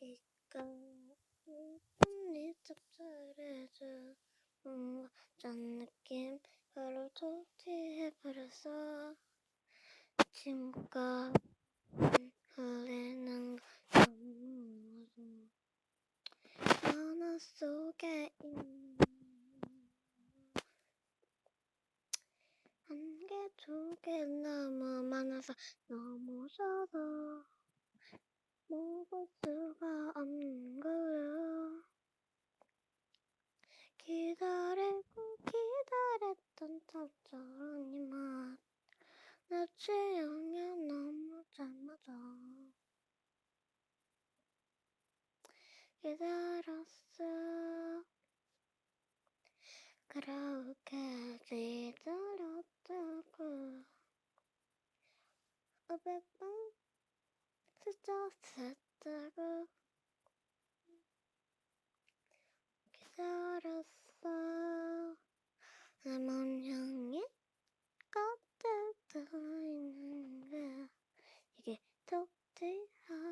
이거 이 짭짤해져 뭔가 짠 느낌 바로 토티해버렸어 지금껏 흘리는 눈물 하나 속에 있는 한 개, 두 개 너무 많아서 너무 적어 먹을 수가 없는 거야 기다리고 기다렸던 짭짤한 이맛. 내 취향에 너무 잘 맞아. 기다렸어. 그렇게 기다렸다고. 오백 번 스쳤었다고 기다렸어. 레몬 향이 가득 들어있는 게 이게 토티하구나